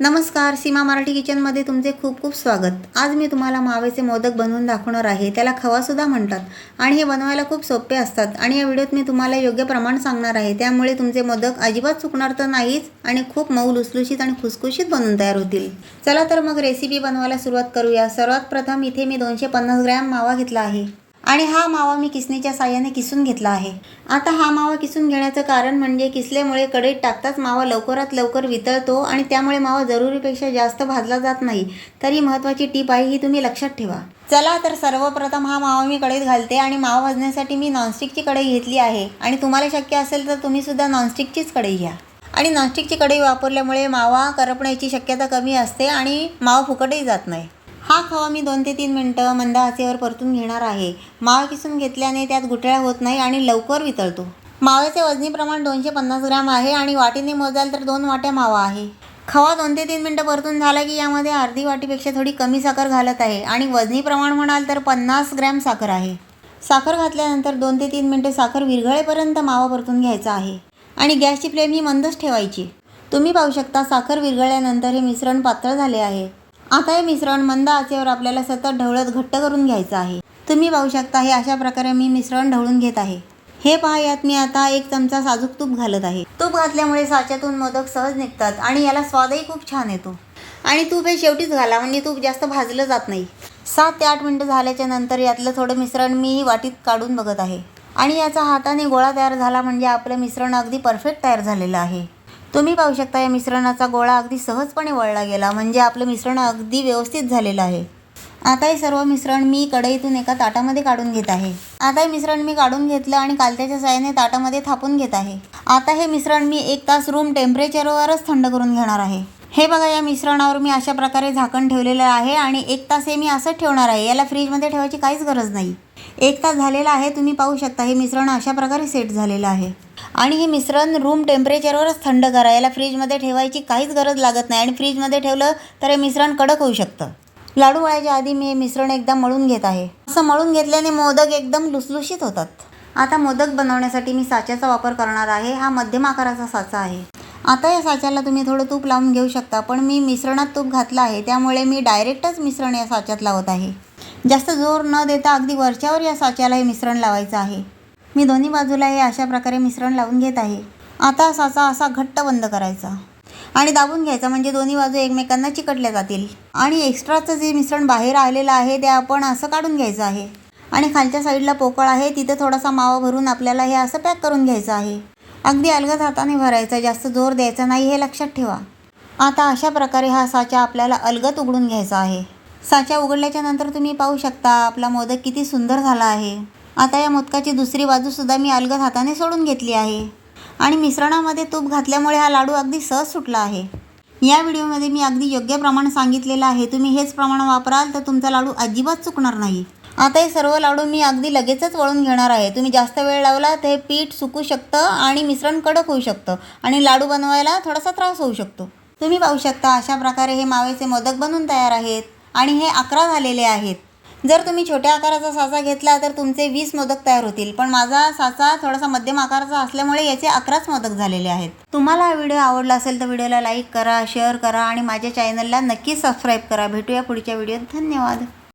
नमस्कार सीमा मराठी किचनमध्ये तुमचे खूप खूप स्वागत. आज मी तुम्हाला मावेचे मोदक बनवून दाखवणार आहे. त्याला खवासुद्धा म्हणतात. आणि हे बनवायला खूप सोपे असतात. आणि या व्हिडिओत मी तुम्हाला योग्य प्रमाण सांगणार आहे. त्यामुळे तुमचे मोदक अजिबात चुकणार तर नाहीच आणि खूप मऊ लुसलुशीत आणि खुसखुशीत बनून तयार होतील. चला तर मग रेसिपी बनवायला सुरुवात करूया. सर्वात प्रथम इथे मी दोनशे पन्नास ग्रॅम मावा घेतला आहे. आणि हा मावा मी किसणीच्या साह्याने किसून घेतला आहे. आता हा मावा किसून घेण्याचं कारण म्हणजे किसल्यामुळे कढईत टाकताच मावा लवकरात लवकर वितळतो आणि त्यामुळे मावा जरुरीपेक्षा जास्त भाजला जात नाही. तरी महत्त्वाची टीप आहे ही तुम्ही लक्षात ठेवा. चला तर सर्वप्रथम हा मावा मी कढईत घालते आणि मावा भाजण्यासाठी मी नॉनस्टिकची कढई घेतली आहे. आणि तुम्हाला शक्य असेल तर तुम्हीसुद्धा नॉनस्टिकचीच कढई घ्या. आणि नॉनस्टिकची कढई वापरल्यामुळे मावा करपण्याची शक्यता कमी असते आणि मावा फुकटही जात नाही. हा खवा मी दोन ते तीन मिनटं मंद आचेवर परतून घेणार आहे. मावा किसून घेतल्याने त्यात गुठळ्या होत नाही आणि लवकर वितळतो. माव्याचे वजनी प्रमाण दोनशे पन्नास ग्रॅम आहे आणि वाटीने मोजाल तर दोन वाट्या मावा आहे. खवा दोन ते तीन मिनटं परतून झाला की यामध्ये अर्धी वाटीपेक्षा थोडी कमी साखर घालत आहे आणि वजनी प्रमाण म्हणाल तर पन्नास ग्रॅम साखर आहे. साखर घातल्यानंतर दोन ते तीन मिनटे साखर विरघळेपर्यंत मावा परतून घ्यायचा आहे. आणि गॅसची फ्लेम ही मंदच ठेवायची. तुम्ही पाहू शकता साखर विरघळल्यानंतर हे मिश्रण पातळ झाले आहे. आता हे मिश्रण मंद आचेवर आपल्याला सतत ढवळत घट्ट करून घ्यायचं आहे. तुम्ही पाहू शकता हे अशा प्रकारे मी मिश्रण ढवळून घेत आहे. हे पहा यात मी आता एक चमचा साजूक तूप घालत आहे. तूप घातल्यामुळे साच्यातून मोदक सहज निघतात आणि याला स्वादही खूप छान येतो. आणि तूप हे शेवटीच घाला म्हणजे तूप जास्त भाजलं जात नाही. सात ते आठ मिनटं झाल्याच्यानंतर यातलं थोडं मिश्रण मी वाटीत काढून बघत आहे. आणि याचा हाताने गोळा तयार झाला म्हणजे आपलं मिश्रण अगदी परफेक्ट तयार झालेलं आहे. तुम्ही पाहू शकता या मिश्रणाचा गोळा अगदी सहजपणे वळला गेला म्हणजे आपलं मिश्रण अगदी व्यवस्थित झालेलं आहे. आता हे सर्व मिश्रण मी कढईतून एका ताटामध्ये काढून घेत आहे. आता हे मिश्रण मी काढून घेतलं आणि कालत्याच्या साहाय्याने ताटामध्ये थापून घेत आहे. आता हे मिश्रण मी एक तास रूम टेम्परेचरवरच थंड करून घेणार आहे. हे बघा या मिश्रणावर मी अशा प्रकारे झाकण ठेवलेलं आहे आणि एक तास हे मी असंच ठेवणार आहे. याला फ्रीजमध्ये ठेवायची काहीच गरज नाही. एक तास झालेला आहे तुम्ही पाहू शकता हे मिश्रण अशा प्रकारे सेट झालेलं आहे. आणि हे मिश्रण रूम टेम्परेचरवरच थंड करा. याला फ्रीजमध्ये ठेवायची काहीच गरज लागत नाही आणि फ्रीजमध्ये ठेवलं तर हे मिश्रण कडक होऊ शकतं. लाडू वळायच्या आधी मी हे मिश्रण एकदा मळून घेत आहे. असं मळून घेतल्याने मोदक एकदम लुसलुशीत होतात. आता मोदक बनवण्यासाठी मी साच्याचा वापर करणार आहे. हा मध्यम आकाराचा साचा आहे. आता या साच्याला तुम्ही थोडं तूप लावून घेऊ शकता पण मी मिश्रणात तूप घातलं आहे त्यामुळे मी डायरेक्टच मिश्रण या साच्यात लावत आहे. जास्त जोर न देता अगदी वरच्यावर या साच्याला हे मिश्रण लावायचं आहे. मी दोन्ही बाजूला हे अशा प्रकारे मिश्रण लावून घेत आहे. आता साचा असा घट्ट बंद करायचा आणि दाबून घ्यायचा म्हणजे दोन्ही बाजू एकमेकांना चिकटल्या जातील. आणि एक्स्ट्राचं जे मिश्रण बाहेर आलेलं आहे ते आपण असं काढून घ्यायचं आहे. आणि खालच्या साईडला पोकळ आहे तिथे थोडासा मावा भरून आपल्याला हे असं पॅक करून घ्यायचं आहे. अगदी अलगद हाताने भरायचा जास्त जोर द्यायचा नाही हे लक्षात ठेवा. आता अशा प्रकारे हा साचा आपल्याला अलगद उघडून घ्यायचा आहे. साचा उघडल्याच्या नंतर तुम्ही पाहू शकता आपला मोदक किती सुंदर झाला आहे. आता या मोदकाची दुसरी बाजूसुद्धा मी अलगद हाताने सोडून घेतली आहे. आणि मिश्रणामध्ये तूप घातल्यामुळे हा लाडू अगदी सहज सुटला आहे. या व्हिडिओमध्ये मी अगदी योग्य प्रमाण सांगितलेलं आहे. तुम्ही हेच प्रमाण वापराल तर तुमचा लाडू अजिबात चुकणार नाही. आता हे सर्व लाडू मी अगदी लगेचच वळून घेणार आहे. तुम्ही जास्त वेळ लावला तर हे पीठ सुकू शकतं आणि मिश्रण कडक होऊ शकतं आणि लाडू बनवायला थोडासा त्रास होऊ शकतो. तुम्ही पाहू शकता अशा प्रकारे हे मावेचे मोदक बनून तयार आहेत आणि हे अकरा झालेले आहेत. जर तुम्ही छोट्या आकाराचा साचा घेतला तर तुमचे वीस मोदक तयार होतील. पण माझा साचा थोडासा मध्यम आकाराचा असल्यामुळे याचे अकराच मोदक झालेले आहेत. तुम्हाला हा व्हिडिओ आवडला असेल तर व्हिडिओला लाईक करा शेअर करा आणि माझ्या चॅनलला नक्कीच सबस्क्राईब करा. भेटूया पुढच्या व्हिडिओत. धन्यवाद.